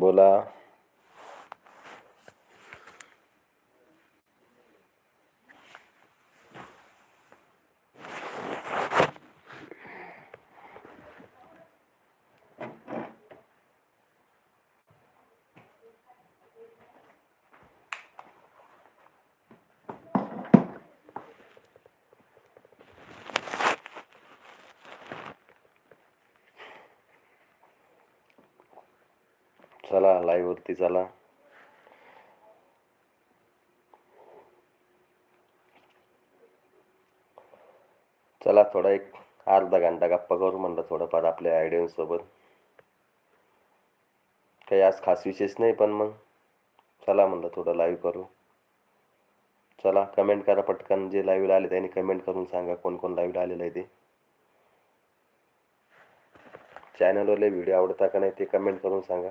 बोला. चला लाईव्ह वरती चला. चला थोडा एक अर्धा घंटा गप्पा करू म्हणलं थोडंफार आपल्या आयडियांसोबत काही आज खास विशेष नाही पण मग चला म्हणलं थोडं लाईव्ह करू. चला कमेंट करा पटकन. जे लाईव्हला आले त्यांनी कमेंट करून सांगा कोण कोण लाईव्हला आलेलं आहे ते. चॅनलवरले व्हिडिओ आवडता का नाही ते कमेंट करून सांगा.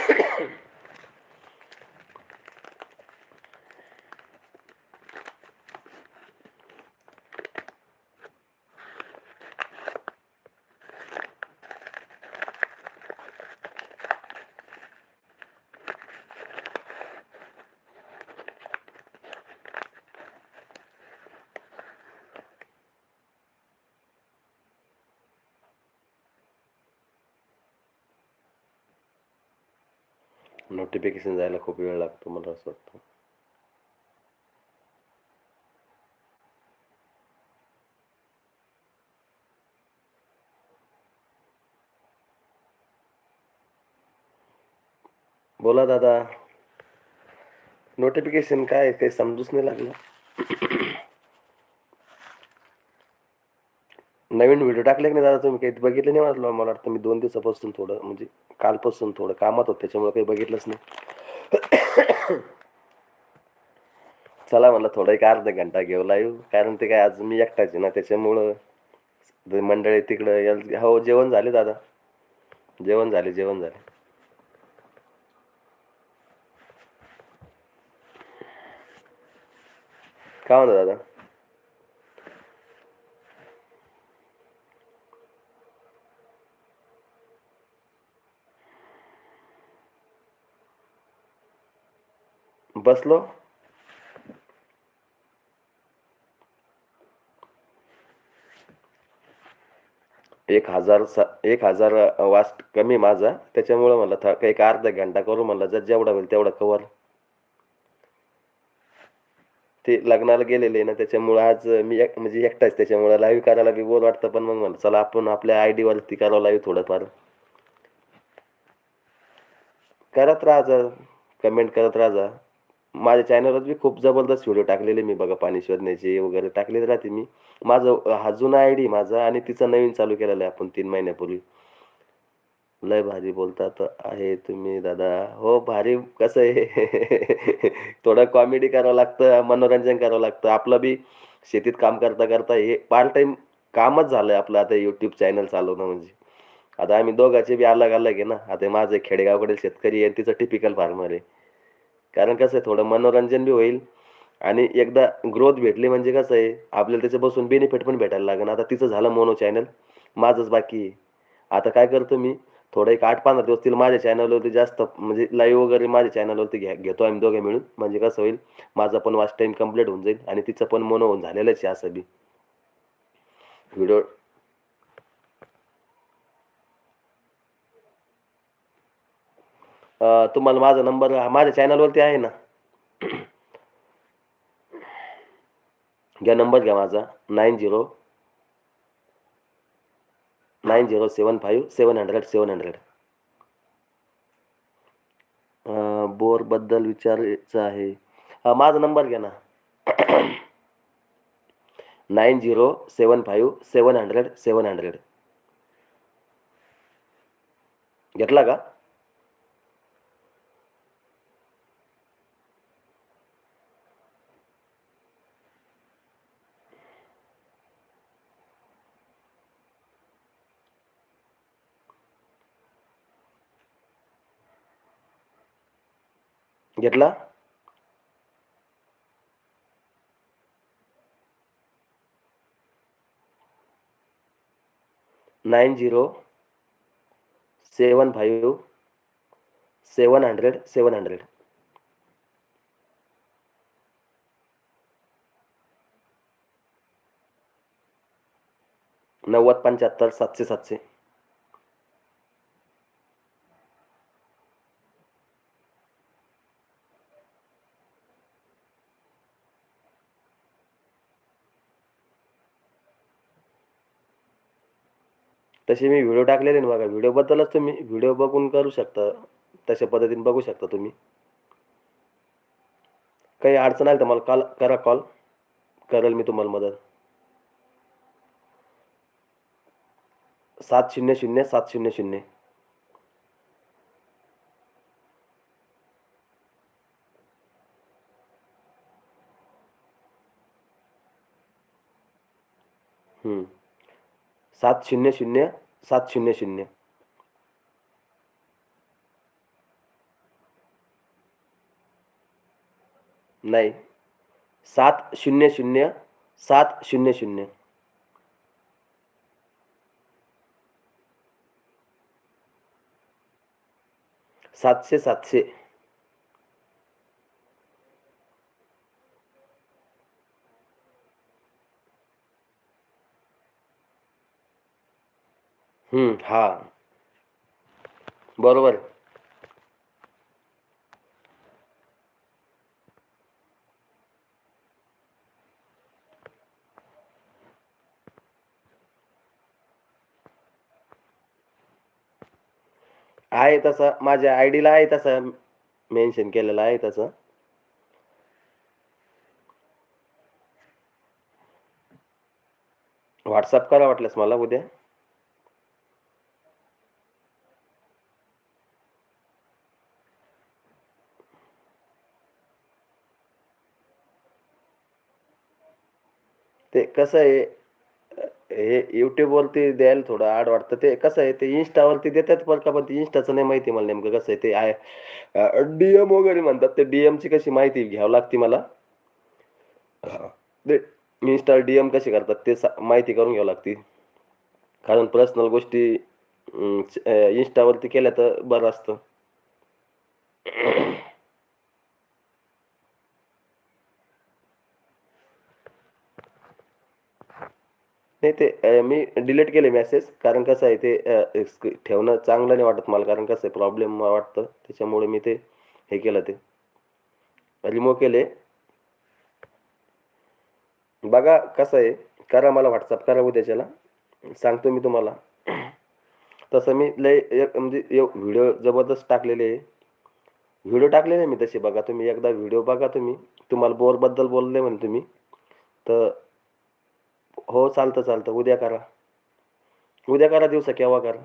नोटिफिकेशन जायला खूप वेळ लागतो मला असं वाटतं. बोला दादा. नोटिफिकेशन काय आहे? समजूच नाही लागलं. नवीन व्हिडिओ टाकले की नाही दादा तुम्ही? काही बघितलं नाही वाटलं? मला वाटतं मी दोन दिवसापासून थोडं म्हणजे कालपासून थोडं कामात होतं त्याच्यामुळे काही बघितलंच नाही. चला म्हणलं थोडं एक अर्धा घंटा घेऊ लाईव्ह कारण ते काय आज मी एकटाच ना त्याच्यामुळं मंडळी तिकडं याल- हो जेवण झाले दादा. जेवण झाले जेवण झाले. काय म्हणता दादा? बसलो. एक हजार सा एक हजार वास्ट कमी माझा. त्याच्यामुळं म्हणलं थक एक अर्धा घंटा करू म्हणलं. जर जेवढा होईल तेवढा कवर ते लग्नाला गेलेले ना त्याच्यामुळं आज मी एक म्हणजे एकटाच त्याच्यामुळं लाईव्ह करायला बी बोल वाटतं. पण मग म्हणलं चला आपण आपल्या आय डीवरती करावं लाईव्ह थोडंफार. करत राहा कमेंट करत राहा माझ्या चॅनलवर बी खूप जबरदस्त व्हिडिओ टाकलेले मी बघा पाणी शोधण्याचे वगैरे टाकलेले राहते मी. माझं हा जुना आय डी माझा आणि तिचा नवीन चालू केलेला आहे आपण तीन महिन्यापूर्वी. लय भारी बोलतात आहे तुम्ही दादा. हो भारी कसं आहे? थोडं कॉमेडी करावं लागतं मनोरंजन करावं लागतं. आपलं बी शेतीत काम करता करता हे पार्ट टाईम कामच झालं आहे आपलं आता यूट्यूब चॅनल चालवणं म्हणजे. आता आम्ही दोघांचे बी अलग अलग आहे ना. आता माझं खेडेगावकडील शेतकरी आहे तिचं टिपिकल फार्मर आहे. कारण कसं आहे थोडं मनोरंजन बी होईल. आणि एकदा ग्रोथ भेटली म्हणजे कसं आहे आपल्याला त्याचं बसून बेनिफिट पण भेटायला लागेल. आता तिचं झालं मोनो चॅनल माझंच बाकी आहे. आता काय करतो मी थोडं एक आठ पंधरा दिवस तिला माझ्या चॅनलवरती जास्त म्हणजे लाईव्ह वगैरे माझ्या चॅनलवरती घ्या घेतो आम्ही दोघे मिळून. म्हणजे कसं होईल माझा पण वाच टाईम कंप्लीट होऊन जाईल आणि तिचं पण मोनो होऊन झालेलंच आहे असं बी. व्हिडिओ तुम्हाला माझा नंबर माझ्या चॅनलवरती आहे ना? घ्या नंबर घ्या माझा. Nine zero nine zero seven five seven hundred seven hundred. बोरबद्दल विचारायचं आहे. हा, माझा नंबर घ्या ना. Nine zero seven five seven hundred seven hundred. घेतला का? घेतला? Nine zero seven five seven hundred seven hundred. नव्वद पंच्याहत्तर सातशे सातशे. तसे मी व्हिडिओ टाकलेले ना बघा व्हिडिओबद्दलच तुम्ही व्हिडिओ बघून करू शकता. तशा पद्धतीने बघू शकता तुम्ही. काही अडचण आली तर मला कॉल करा कॉल करेल मी तुम्हाला मदत. सात शून्य शून्य सात शून्य शून्य. सात शून्य शून्य, सात शून्य शून्य। नाही, सात शून्य शून्य, सात शून्य शून्य। सात सातशे सातशे हा. बरोबर. आहे तसं माझ्या आय डीला आहे तसं मेन्शन केलेलं आहे तसं. व्हॉट्सअप करा वाटल्यास मला उद्या ते कसं आहे हे यूट्यूबवरती द्यायला थोडं आड वाटतं ते. कसं आहे ते इंस्टावरती देतात पण का पण ते इंस्टाचं नाही माहिती मला नेमकं कसं आहे ते आहे. डी एम वगैरे म्हणतात ते. डी एमची कशी माहिती घ्यावं लागते मला? ते इन्स्टा डी एम कशी करतात ते सा माहिती करून घ्यावं लागते. कारण पर्सनल गोष्टी इंस्टावरती केल्या तर बरं असतं. नाही ते मी डिलीट केले मेसेज कारण कसं आहे ते ठेवणं चांगलं नाही वाटत मला. कारण कसं आहे प्रॉब्लेम वाटतं. त्याच्यामुळे मी ते हे केलं ते. रिमूव्ह केले. बघा कसं आहे करा मला व्हॉट्सअप करा उद्याच्याला. सांगतो मी तुम्हाला. तसं मी लय एक म्हणजे व्हिडिओ जबरदस्त टाकलेले आहे. व्हिडिओ टाकलेले मी तसे. बघा तुम्ही एकदा व्हिडिओ बघा तुम्ही. तुम्हाला बोरबद्दल बोलले म्हणे तुम्ही. तर हो चालतं चालतं. उद्या करा. उद्या करा दिवसा केव्हा करा.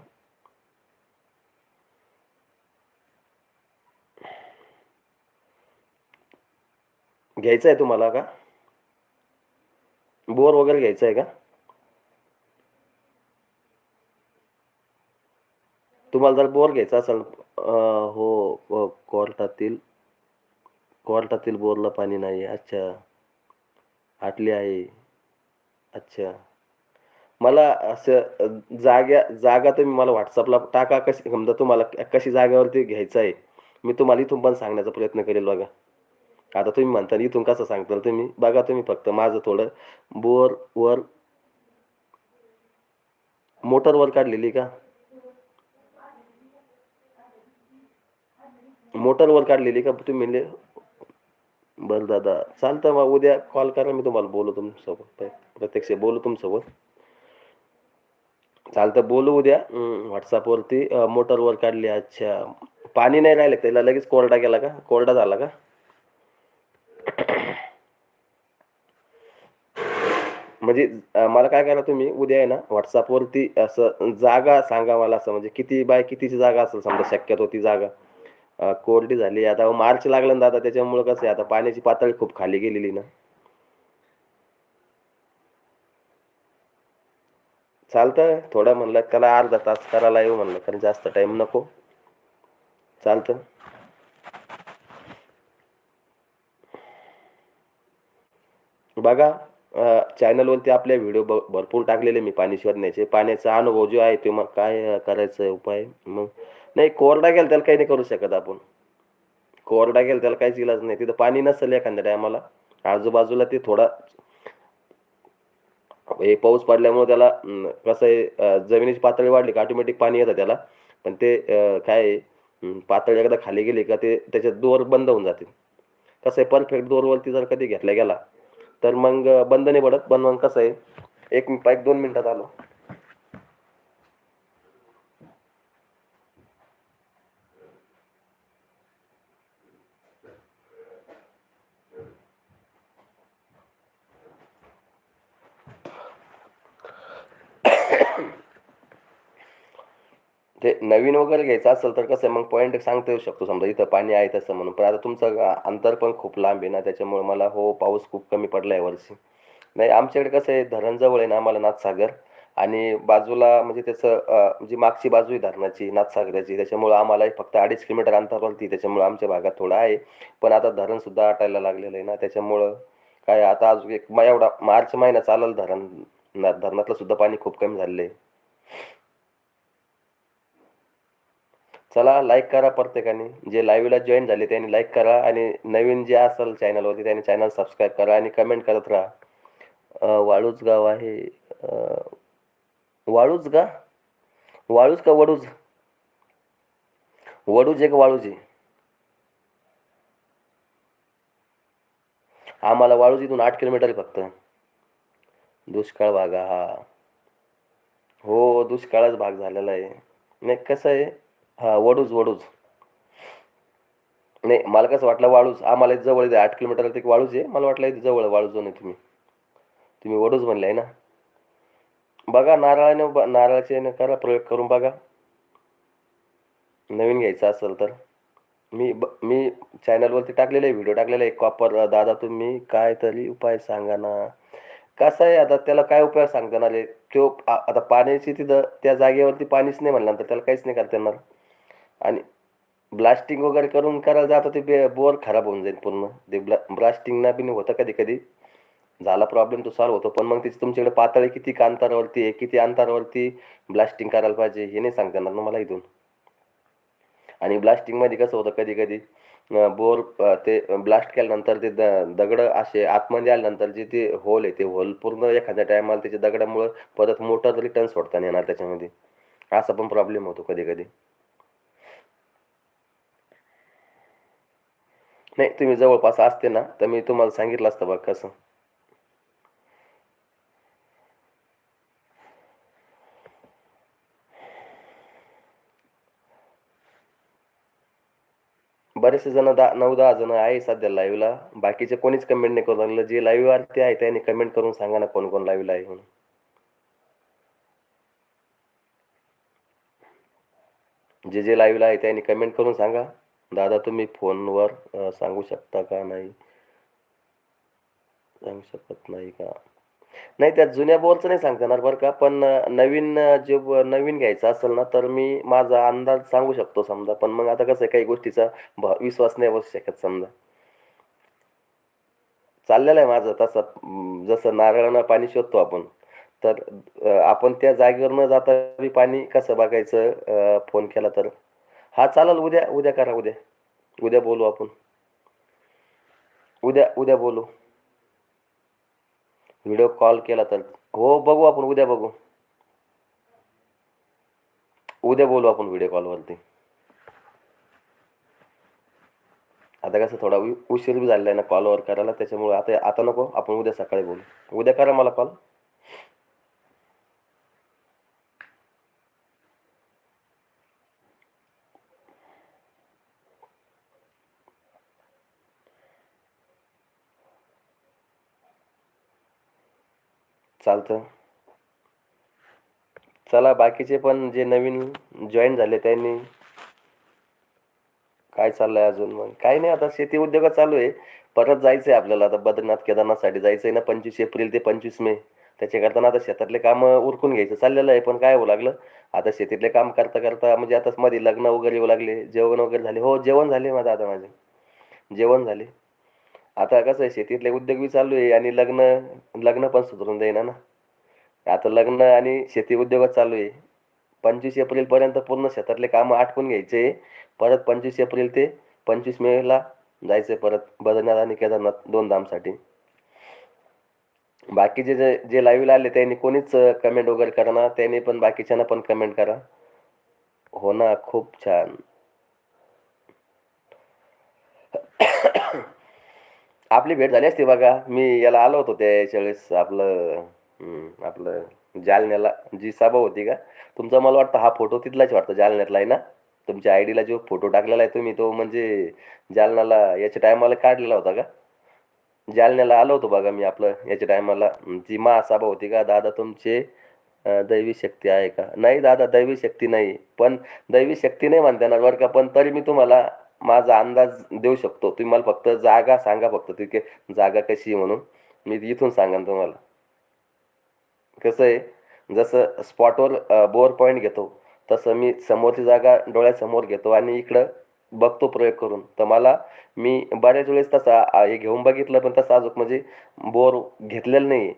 घ्यायचं आहे तुम्हाला का? बोर वगैरे घ्यायचं आहे का? तुम्हाला जर बोर घ्यायचा असेल हो, हो कोर्टातील कोर्टातील बोरला पाणी नाही अच्छा. आटली आहे. अच्छा. मला असं जाग्या जागा तुम्ही मला व्हॉट्सअपला टाका कशी समजा तुम्हाला कशी जागेवरती घ्यायचं आहे. मी तुम्हाला इथून पण सांगण्याचा प्रयत्न करेल बघा. आता तुम्ही म्हणता इथून कसं सांगताल तुम्ही? बघा तुम्ही फक्त माझं थोडं बोर वर मोटरवर काढलेली का? मोटरवर काढलेली का? तुम्ही म्हणले बरं दादा चालतं मग उद्या कॉल करा मी तुम्हाला बोलू तुमच्यासोबत. प्रत्यक्ष बोलू तुमच्यासोबत. चालतं बोलू उद्या. व्हॉट्सअपवरती मोटरवर काढली अच्छा पाणी नाही राहिलं त्याला? लगेच कोरडा गेला का? कोरडा झाला का? म्हणजे मला काय करा तुम्ही उद्या आहे ना व्हॉट्सअपवरती असं जागा सांगा मला असं. म्हणजे किती बाय कितीची जागा असेल समजा शक्यतो ती जागा. कोरडी झाली. आता मार्च लागला ना दादा त्याच्यामुळे कसं आहे आता पाण्याची पातळी खूप खाली गेलेली ना. चालतं थोडं म्हणलं त्याला अर्धा तास करायला येऊ म्हणलं कारण जास्त टाइम नको. चालतं बघा चॅनलवरती आपले व्हिडिओ ब भरपूर टाकलेले मी पाणी शोधण्याचे. पाण्याचा अनुभव जो आहे तो मग काय करायचं आहे उपाय? मग नाही कोरडा गेला त्याला काही नाही करू शकत आपण. कोरडा गेला त्याला काहीच इलाज नाही. तिथं पाणी नसेल एखाद्या टायमाला. आजूबाजूला ते थोडा हे पाऊस पडल्यामुळे त्याला कसं आहे जमिनीची पातळी वाढली का ऑटोमॅटिक पाणी येतं त्याला. पण ते काय पातळी एकदा खाली गेली का ते त्याच्यात दोर बंद होऊन जाते. कसं आहे परफेक्ट दोरवरती जर कधी घेतला गेला तर मग बंद नाही पडत. पण मग कसं आहे एक मिनिट एक दोन मिनिटात आलो. ते नवीन वगैरे घ्यायचं असेल तर कसं आहे मग पॉईंट सांगता येऊ शकतो. समजा इथं पाणी आहे तसं म्हणून. पण आता तुमचं अंतर पण खूप लांब आहे ना त्याच्यामुळे मला हो पाऊस खूप कमी पडला आहे वर्षी नाही आमच्याकडे कसं आहे धरणजवळ आहे ना आम्हाला नाथसागर. आणि बाजूला म्हणजे त्याचं म्हणजे जी मागची बाजू आहे धरणाची नाथसागराची त्याच्यामुळं आम्हाला फक्त अडीच किलोमीटर अंतरावरती त्याच्यामुळं आमच्या भागात थोडं आहे. पण आता धरणसुद्धा आटायला लागलेलं आहे ना त्याच्यामुळं काय आता अजून एक एवढा मार्च महिना चालेल धरण ना धरणातलं सुद्धा पाणी खूप कमी झालेलं आहे. चला लाईक करा प्रत्येकाने. जे लाईव्हला जॉईन झाले त्यांनी लाईक करा आणि नवीन जे असेल चॅनलवरती त्यांनी चॅनल सबस्क्राईब करा आणि कमेंट करत राहा. वाळूज गाव आहे. वाळूज का? वाळूज का वडूज? वडूज आहे का वाळूज आहे. आम्हाला वाळूज इथून आठ किलोमीटर फक्त. दुष्काळ भाग आहे, हा. हो दुष्काळच भाग झालेला आहे. नाही कसं आहे? हां वडूज वडूज. नाही मला कसं वाटलं वाळूज आम्हाला इथं जवळ आहे आठ किलोमीटर ते वाळूज आहे. मला वाटलं इथे जवळ आहे, वाळूज नाही तुम्ही. तुम्ही वडूज म्हणले आहे ना? बघा नारळाने ब- नारळाचे करा प्रयोग करून बघा. नवीन घ्यायचं असेल तर. मी ब मी चॅनलवरती टाकलेले व्हिडिओ टाकलेला आहे. कॉपर दादा तुम्ही काय तरी उपाय सांगा ना. कसं आहे आता त्याला काय उपाय सांगता येणार आहे? तो आता पाण्याची तिथं त्या जागेवरती पाणीच नाही म्हणल्यानंतर त्याला काहीच नाही करता येणार. आणि ब्लास्टिंग वगैरे करून करायला जातं ते बे बोर खराब होऊन जाईल पूर्ण. ते ब्ला ब्लास्टिंगना बी होतं कधी कधी झाला प्रॉब्लेम तो सॉल्व्ह होतो पण मग तिची तुमच्याकडे पातळी किती का अंतरावरती आहे किती अंतरावरती ब्लास्टिंग करायला पाहिजे हे नाही सांगता येणार ना मला इथून. आणि ब्लास्टिंगमध्ये कसं होतं कधी कधी बोर ते ब्लास्ट केल्यानंतर ते द दगडं असे आतमध्ये आल्यानंतर जे ते होल आहे ते होल पूर्ण एखाद्या टायमाला त्याच्या दगडामुळं परत मोटर रिटर्न सोडताना येणार त्याच्यामध्ये. असा पण प्रॉब्लेम होतो कधी कधी नाही तुम्ही जवळपास असते ना तर मी तुम्हाला सांगितलं असतं बघ कसं. बरेचसे जण दहा नऊ दहा जण आहे सध्या लाईव्हला बाकीचे कोणीच कमेंट नाही करू लागलं जे लाईव्ह ते आहे त्यांनी कमेंट करून सांगा ना कोण कोण लाईव्हला आहे म्हणून. जे जे लाईव्हला आहे त्यांनी कमेंट करून सांगा. दादा तुम्ही फोनवर सांगू शकता का? नाही. सांगू शकत नाही का? नाही त्या जुन्या बॉलचं नाही सांगता येणार बरं का पण नवीन जे नवीन घ्यायचं असेल ना तर मी माझा अंदाज सांगू शकतो समजा. पण मग आता कसं आहे काही गोष्टीचा विश्वास नाही बसू शकत समजा. चाललेलं आहे माझं तसं. जसं नारळानं पाणी शोधतो आपण तर आपण त्या जागेवर न जाता बी पाणी कसं बघायचं फोन केला तर? हा चालेल उद्या उद्या करा उद्या. उद्या बोलू आपण. उद्या उद्या बोलू. व्हिडिओ कॉल केला तर. हो बघू आपण उद्या बघू. उद्या बोलू आपण व्हिडिओ कॉलवरती. आता कसं थोडा उशीर बी झालेला आहे ना कॉलवर करायला त्याच्यामुळे आता आता नको आपण उद्या सकाळी बोलू. उद्या करा मला कॉल चालतं. चला बाकीचे पण जे नवीन जॉईन झाले त्यांनी. काय चाललंय अजून मग? काही नाही आता शेती उद्योग चालू आहे. परत जायचं आहे आपल्याला आता बद्रीनाथ केदारनाथसाठी. जायचं आहे ना पंचवीस एप्रिल ते पंचवीस मे. त्याच्याकरता आता शेतातले कामं उरकून घ्यायचं चाललेलं आहे पण काय होऊ लागलं? आता शेतीतले काम करता करता म्हणजे आता मध्ये लग्न वगैरे येऊ लागले जेवण वगैरे झाले. हो जेवण झाले माझं आता माझे. जेवण झाले. आता कसं आहे शेतीतले उद्योग बी चालू आहे आणि लग्न लग्न पण सुधरून जाईना ना. आता लग्न आणि शेती उद्योगच चालू आहे. पंचवीस एप्रिलपर्यंत पूर्ण शेतातले कामं आटपून घ्यायचे. परत पंचवीस एप्रिल ते पंचवीस मेला जायचं परत बद्रीनाथ आणि केदारनाथ दोन धामसाठी. बाकीचे जे जे लाईव्हला आले त्यांनी कोणीच कमेंट वगैरे करा ना. त्यांनी पण बाकीच्यांना पण कमेंट करा. हो ना खूप छान. आपली भेट झाली असती बघा. मी याला आलो होतो त्याच्या वेळेस आपलं आपलं जालन्याला जी सभा होती का? तुमचा मला वाटतं हा फोटो तिथलाच वाटतं जालन्यातला आहे ना? तुमच्या आय डीला जो फोटो टाकलेला आहे तुम्ही तो म्हणजे जालन्याला याच्या टायमाला काढलेला होता का? जालन्याला आलो होतो बघा मी आपलं याच्या टायमाला जी महासभा होती का? दादा तुमचे दैवी शक्ती आहे का? नाही दादा दैवी शक्ती नाही. पण दैवी शक्ती नाही म्हणता येणार बरं का पण तरी मी तुम्हाला माझा अंदाज देऊ शकतो. तुम्ही मला फक्त जागा सांगा फक्त तिथे. जागा कशी आहे म्हणून. मी इथून सांगेन तुम्हाला. कसं आहे? जसं स्पॉटवर बोअर पॉईंट घेतो तसं मी समोरची जागा डोळ्यासमोर घेतो आणि इकडं बघतो प्रयोग करून. तर मला मी बऱ्याच वेळेस तसा हे घेऊन बघितलं पण तसं अजून म्हणजे बोर घेतलेलं नाही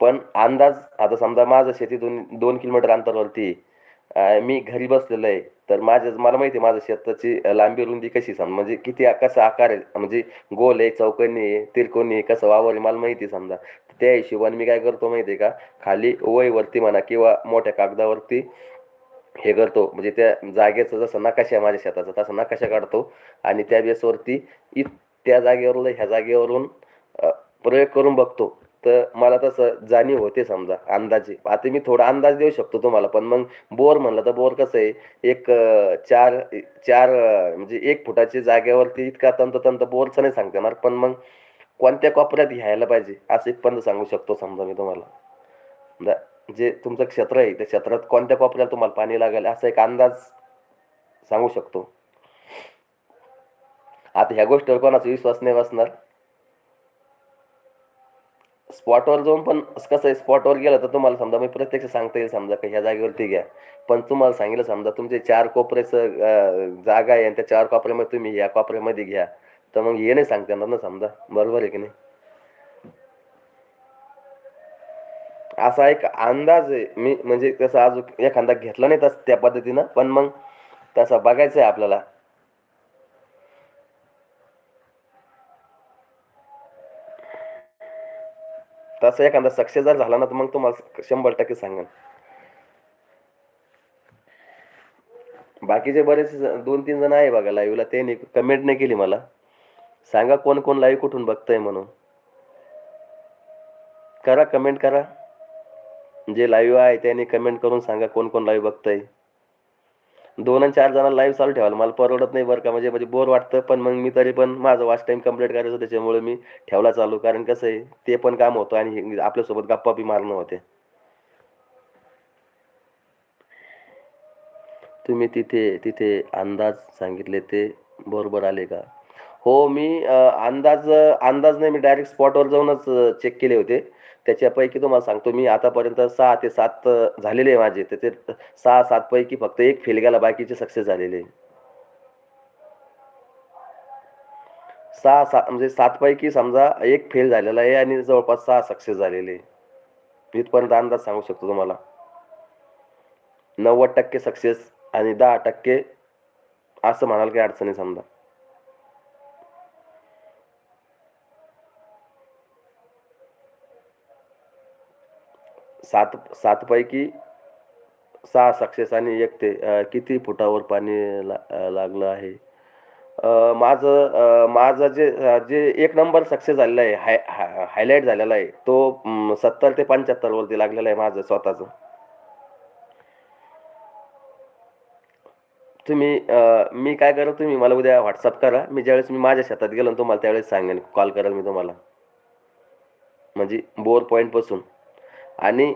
पण अंदाज आता समजा माझं शेती दोन दोन किलोमीटर अंतरावरती आहे. मी घरी बसलेलो आहे. तर माझ्या मला माहिती आहे माझं शेताची लांबी रुंदी कशी समजा? म्हणजे किती कसा आकार आहे? म्हणजे गोल आहे चौकनी आहे तिरकोनी आहे कसं वावर आहे मला माहिती आहे समजा. त्या हिशोबाने मी काय करतो माहिती आहे का? खाली वहीवरती म्हणा किंवा मोठ्या कागदावरती हे करतो. म्हणजे त्या जागेचं जसं नकाशा आहे माझ्या शेताचा तसा नकाशा काढतो. आणि त्या बेसवरती इ त्या जागेवरून ह्या जागेवरून प्रयोग करून बघतो. तर मला तसं जाणीव होते समजा अंदाजे. आता मी थोडा अंदाज देऊ शकतो तुम्हाला पण मग बोर म्हणलं तर बोर कसं आहे एक चार चार म्हणजे एक फुटाच्या जागेवरती इतका तंतोतंत बोरचं नाही सांगता येणार पण मग कोणत्या कोपऱ्यात घ्यायला पाहिजे असं इथपर्यंत सांगू शकतो समजा मी तुम्हाला. जे तुमचं क्षेत्र आहे त्या क्षेत्रात कोणत्या कोपऱ्याला तुम्हाला पाणी लागेल असा एक अंदाज सांगू शकतो. आता ह्या गोष्टीवर कोणाचा विश्वास नाही बसणार. स्पॉटवर जाऊन पण कसं आहे स्पॉटवर गेलं तर तुम्हाला समजा मी प्रत्यक्ष सांगता येईल समजा का ह्या जागेवरती घ्या. पण तुम्हाला सांगितलं समजा तुमचे चार कोपऱ्याचं जागा आहे आणि त्या चार कोपऱ्यामध्ये तुम्ही ह्या कोपऱ्यामध्ये घ्या. तर मग हे नाही सांगता येणार ना समजा. बरोबर आहे की नाही? असा एक अंदाज आहे. मी म्हणजे तसं अजून एखादा घेतला नाही तस त्या पद्धतीनं. पण मग तसा बघायचं आहे आपल्याला. तसं एखादा सक्सेस जर झाला ना तर मग तुम्हाला शंभर टक्के सांगेन. बाकीचे बरेच दोन तीन जण आहे बघा लाईव्हला त्यांनी कमेंट नाही केली मला. सांगा कोण कोण लाईव्ह कुठून बघतंय म्हणून. करा कमेंट करा. जे लाईव्ह आहे त्यांनी कमेंट करून सांगा कोण कोण लाईव्ह बघतंय. दोन आणि चार जणांना लाईव्ह चालू ठेवायला. मला परवडत नाही बरं का म्हणजे म्हणजे बोर वाटतं पण मग मी तरी पण माझं वाच टाईम कंप्लीट करायचं त्याच्यामुळे मी ठेवला चालू. कारण कसं आहे ते पण काम होतं आणि हे- आपल्यासोबत गप्पा बी मारणं होते. तुम्ही तिथे तिथे अंदाज सांगितले ते बरोबर आले का? हो मी अंदाज अंदाज नाही मी डायरेक्ट स्पॉटवर जाऊनच चेक केले होते. त्याच्यापैकी तुम्हाला सांगतो मी आतापर्यंत सहा ते सात झालेले आहे माझे त्याचे सहा सातपैकी फक्त एक फेल गेला बाकीचे सक्सेस झालेले आहे. सहा सात म्हणजे सातपैकी समजा एक फेल झालेला आहे आणि जवळपास सहा सक्सेस झालेले आहे. इथपर्यंत अंदाज सांगू शकतो तुम्हाला नव्वद टक्के सक्सेस आणि दहा टक्के असं म्हणाल काही अडचणी समजा सात सातपैकी सहा सक्सेस आणि एक ते किती फुटावर पाणी ला लागलं आहे? माझं माझं जे जे एक नंबर सक्सेस झालेला आहे हाय हाय हायलाईट झालेला आहे तो सत्तर ते पंच्याहत्तरवरती लागलेला आहे माझं स्वतःचं. तुम्ही मी काय करा तुम्ही मला उद्या व्हॉट्सअप करा. मी ज्यावेळेस मी माझ्या शेतात गेलो तुम्हाला त्यावेळेस सांगेन. कॉल करेल मी तुम्हाला. म्हणजे बोर पॉईंटपासून आणि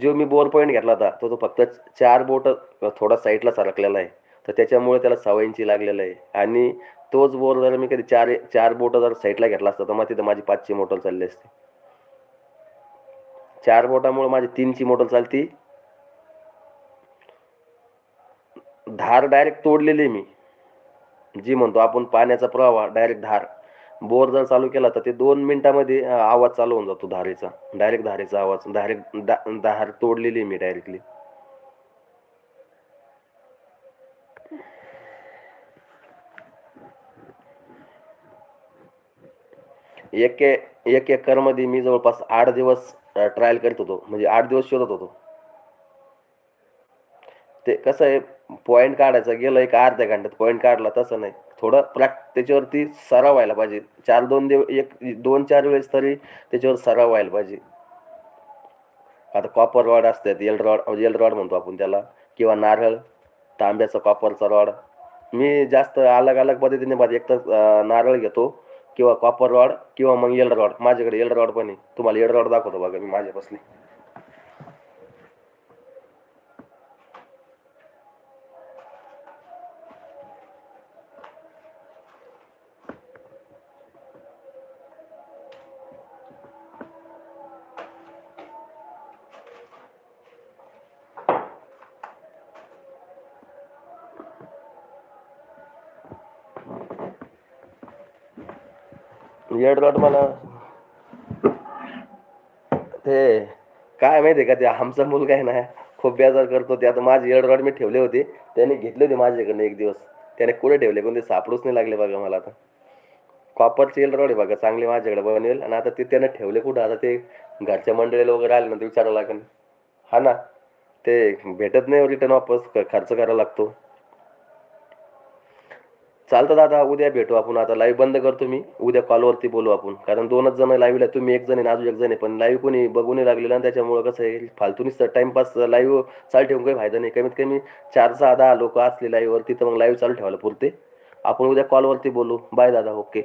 जो मी बोर पॉईंट घेतला होता तो तो फक्त चार बोट थोडा साईडला सरकलेला आहे. तर त्याच्यामुळे त्याला सव्वा इंची लागलेला आहे. आणि तोच बोर जर मी कधी चार चार बोट जर साईडला घेतला असता तर मग तिथं माझी पाचशे मोटर चालली असते. चार बोटामुळे माझी तीनची मोटर चालती. धार डायरेक्ट तोडलेली आहे मी. जी म्हणतो आपण पाण्याचा प्रवाह डायरेक्ट धार. बोर जर चालू केला तर ते दोन मिनटामध्ये आवाज चालू होऊन जातो धारेचा. डायरेक्ट धारेचा आवाज. डायरेक्ट दा धार तोडलेली आहे मी डायरेक्टली एक एक एकरमध्ये मी जवळपास आठ दिवस ट्रायल करत होतो. म्हणजे आठ दिवस शोधत होतो. ते कसं आहे पॉईंट काढायचा गेलं एक अर्ध्या घंट्यात पॉईंट काढला तसं नाही. थोडं प्रॅक त्याच्यावरती सराव व्हायला पाहिजे. चार दोन दिवस एक दोन चार वेळेस तरी त्याच्यावर सराव व्हायला पाहिजे. आता कॉपर रॉड असतात एल रॉड येल रॉड म्हणतो आपण त्याला. किंवा नारळ तांब्याचा कॉपरचा रॉड मी जास्त अलग अलग पद्धतीने पाहिजे एक तर नारळ घेतो किंवा कॉपर रॉड किंवा मग येल रॉड माझ्याकडे येल रॉड पण आहे. तुम्हाला येल रॉड दाखवतो बघा मी माझ्यापासली लॉट मला ते काय माहिती आहे का ते आमचा मुलगा आहे ना खूप बेजार करतो. ते आता माझे एडरॉड मी ठेवले होते. त्याने घेतले होते माझ्याकडनं एक दिवस. त्याने कुठे ठेवले? कोणते सापडूच नाही लागले बघा मला आता. कॉपरचे एल आहे बघा चांगले माझ्याकडे बनवेल. आणि आता ते त्याने ठेवले कुठं? आता ते घरच्या मंडळीला वगैरे आले ना ते विचारावं लागेल. हा ना ते भेटत नाही रिटर्न वापस खर्च करावा लागतो. चालतं दादा उद्या भेटू आपण. आता लाईव्ह बंद करतो मी उद्या कॉलवरती बोलू आपण. कारण दोनच जण लाईव्हला तुम्ही एक जण आहे अजून एक जण आहे. पण लाईव्ह कोणी बघू नाही लागलेलं आणि त्याच्यामुळं कसं आहे फालतूनीच टाइमपास लाईव्ह चालू ठेवून काही फायदा नाही. कमीत कमी चार सहा दहा लोक असले लाईव्हवरती तर मग लाईव्ह चालू ठेवायला पुरते. आपण उद्या कॉलवरती बोलू. बाय दादा ओके